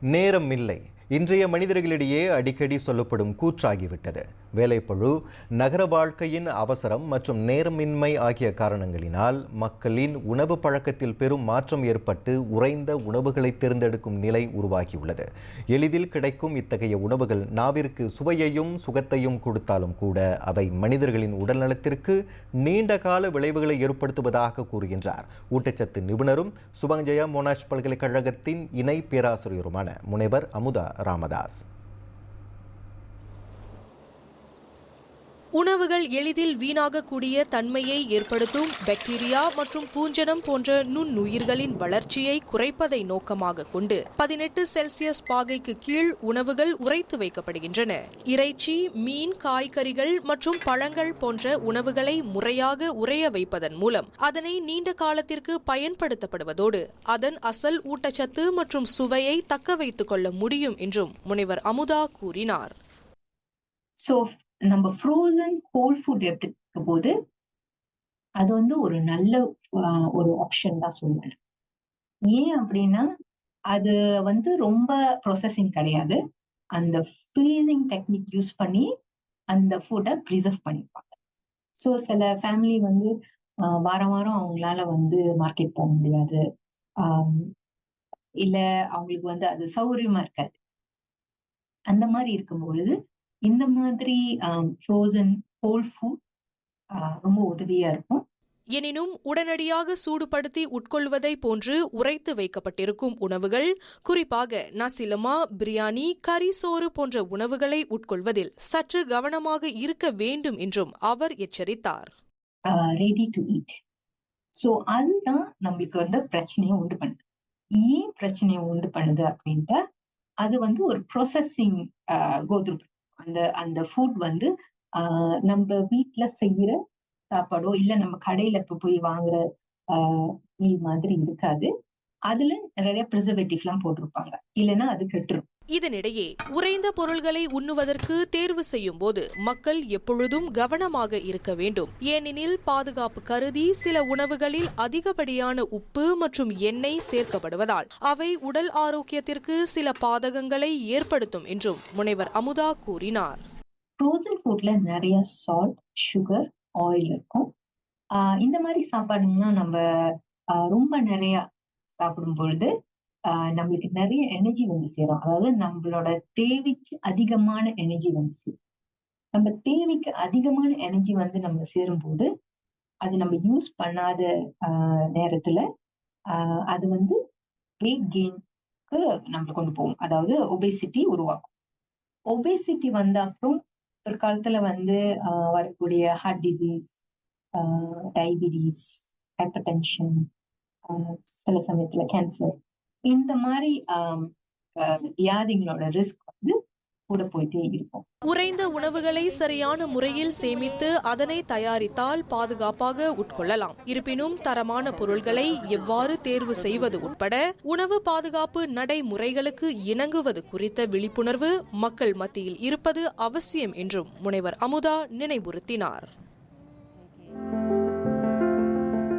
நேரம் இல்லை. இன்றைய மனிதர்களிடையே அடிக்கடி சொல்லப்படும் கூற்றாகிவிட்டது. வேலைப்பழு நகர வாழ்க்கையின் அவசரம் மற்றும் நேரமின்மை ஆகிய காரணங்களினால் மக்களின் உணவு பழக்கத்தில் பெரும் மாற்றம் ஏற்பட்டு உறைந்த உணவுகளை தேர்ந்தெடுக்கும் நிலை உருவாகியுள்ளது. எளிதில் கிடைக்கும் இத்தகைய உணவுகள் நாவிற்கு சுவையையும் சுகத்தையும் கொடுத்தாலும் கூட அவை மனிதர்களின் உடல்நலத்திற்கு நீண்ட கால விளைவுகளை ஏற்படுத்துவதாக கூறுகின்றார். ஊட்டச்சத்து நிபுணரும் சுபஞ்சயா மோனாஷ் பல்கலைக்கழகத்தின் இணை பேராசிரியருமான முனைவர் அமுதா ராமதாஸ். உணவுகள் எளிதில் வீணாகக்கூடிய தன்மையை ஏற்படுத்தும் பாக்டீரியா மற்றும் பூஞ்சனம் போன்ற நுண்ணுயிர்களின் வளர்ச்சியை குறைப்பதை நோக்கமாக கொண்டு பதினெட்டு செல்சியஸ் பாகைக்கு கீழ் உணவுகள் உறைத்து வைக்கப்படுகின்றன. இறைச்சி மீன் காய்கறிகள் மற்றும் பழங்கள் போன்ற உணவுகளை முறையாக உறைய வைப்பதன் மூலம் அதனை நீண்ட காலத்திற்கு பயன்படுத்தப்படுவதோடு அதன் அசல் ஊட்டச்சத்து மற்றும் சுவையை தக்க வைத்துக் கொள்ள முடியும் என்றும் முனைவர் அமுதா கூறினார். ஸோ நம்ம ஃப்ரோசன் ஹோல் ஃபுட் எடுத்துக்க போது அது வந்து ஒரு நல்ல ஒரு ஆப்ஷன் தான் சொல்லுவேன். ஏன் அப்படின்னா அது வந்து ரொம்ப ப்ராசஸிங் கிடையாது. அந்த ஃப்ரீசிங் டெக்னிக் யூஸ் பண்ணி அந்த ஃபுட்டை ப்ரிசர்வ் பண்ணிப்பாங்க. ஸோ சில ஃபேமிலி வந்து வாரம் வாரம் அவங்களால வந்து மார்க்கெட் போக முடியாது. இல்லை இல்ல அவங்களுக்கு வந்து அது சௌகரியமா இருக்காது. அந்த மாதிரி இருக்கும் பொழுது இந்த மாதிரி ஃப்ரோசன் ஹோல் ஃபுட் ரொம்ப உதவியா இருக்கும். எனினும் உடனடியாக சூடுபடுத்தி உட்கொள்வதை போன்று உறைத்து வைக்கப்பட்டிருக்கும் உணவுகள் குறிப்பாக நசிலமா பிரியாணி கறி சோறு போன்ற உணவுகளை உட்கொள்வதில் சற்று கவனமாக இருக்க வேண்டும் என்றும் அவர் எச்சரித்தார். ரெடி டு ஈட் ஸோ அதுதான் நம்மளுக்கு வந்து பிரச்சனையை உண்டு பண்ணுது. ஏன் பிரச்சனையை உண்டு பண்ணுது அப்படின்ட்டா அது வந்து ஒரு ப்ரொசஸிங் கோத்ரூ அந்த அந்த ஃபுட் வந்து ஆஹ், நம்ம வீட்டுல செய்யற சாப்பாடோ இல்ல நம்ம கடையில இப்ப போய் வாங்குற மீல் மாதிரி இருக்காது. அதுல நிறைய ப்ரிசர்வேட்டிவ்லாம் போட்டிருப்பாங்க. இல்லைன்னா அது கெட்டுரும். இதனிடையே உறைந்த பொருள்களை உண்ணுவதற்கு தேர்வு செய்யும் போது மக்கள் எப்பொழுதும் கவனமாக இருக்க வேண்டும். ஏனெனில் பாதுகாப்பு கருதி சில உணவுகளில் அதிகப்படியான உப்பு மற்றும் எண்ணெய் சேர்க்கப்படுவதால் அவை உடல் ஆரோக்கியத்திற்கு சில பாதகங்களை ஏற்படுத்தும் என்றும் முனைவர் அமுதா கூறினார். ஃப்ரோசன் ஃபுட்ல நிறைய சால்ட் சுகர் ஆயில் இருக்கும். இந்த மாதிரி சாப்பாடுங்கன்னா நம்ம ரொம்ப நிறைய சாப்பிடும் பொழுது ஆஹ் நம்மளுக்கு நிறைய எனர்ஜி வந்து சேரும். அதாவது நம்மளோட தேவைக்கு அதிகமான எனர்ஜி வந்து சேரும். நம்ம தேவைக்கு அதிகமான எனர்ஜி வந்து நம்ம சேரும்போது அது நம்ம யூஸ் பண்ணாத ஆஹ் நேரத்துல ஆஹ் அது வந்து வெயிட் கெயின்க்கு நம்மளை கொண்டு போகும். அதாவது ஒபேசிட்டி உருவாக்கும். ஒபேசிட்டி வந்த அப்புறம் ஒரு காலத்துல வந்து வரக்கூடிய heart disease diabetes hypertension சில சமயத்துல கேன்சர் இந்த மாதிரி வியாதிகளோட ரிஸ்க் வந்து கூட போயிட்டே இருக்கும். உறைந்த உணவுகளை சரியான முறையில் சேமித்து அதனை தயாரித்தால் பாதுகாப்பாக உட்கொள்ளலாம். இருப்பினும் தரமான பொருள்களை எவ்வாறு தேர்வு செய்வது உட்பட உணவு பாதுகாப்பு நடைமுறைகளுக்கு இணங்குவது குறித்த விழிப்புணர்வு மக்கள் மத்தியில் இருப்பது அவசியம் என்றும் முனைவர் அமுதா நினைவுறுத்தினார்.